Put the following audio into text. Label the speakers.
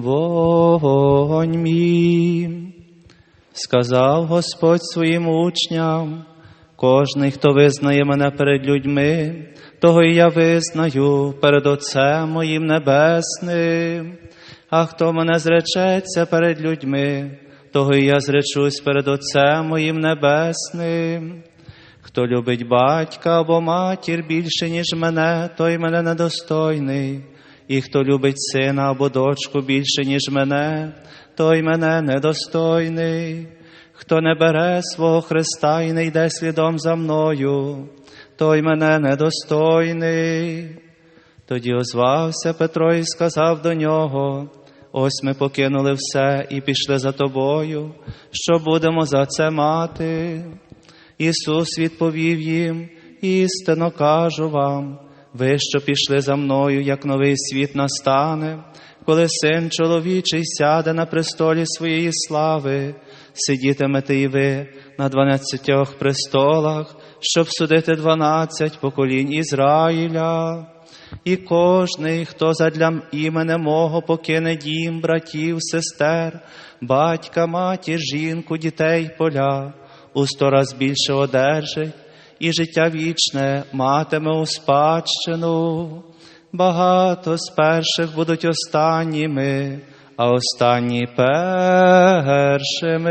Speaker 1: вогонь мій. Сказав Господь своїм учням, кожний, хто визнає мене перед людьми, того і я визнаю перед Отцем моїм небесним. А хто мене зречеться перед людьми, того і я зречусь перед Отцем моїм небесним. Хто любить батька або матір більше, ніж мене, той мене недостойний. І хто любить сина або дочку більше, ніж мене, той мене недостойний. Хто не бере свого Христа і не йде слідом за мною, той мене недостойний. Тоді озвався Петро і сказав до нього: Ось ми покинули все і пішли за тобою, що будемо за це мати. Ісус відповів їм, істинно кажу вам, ви, що пішли за мною, як новий світ настане, коли син чоловічий сяде на престолі своєї слави, сидітимете і ви на дванадцятьох престолах, щоб судити дванадцять поколінь Ізраїля. І кожний, хто задля імени мого покине дім, братів, сестер, батька, матір, жінку, дітей, поля, у сто раз більше одержить, і життя вічне матиме у спадщину. Багато з перших будуть останніми, а останні першими.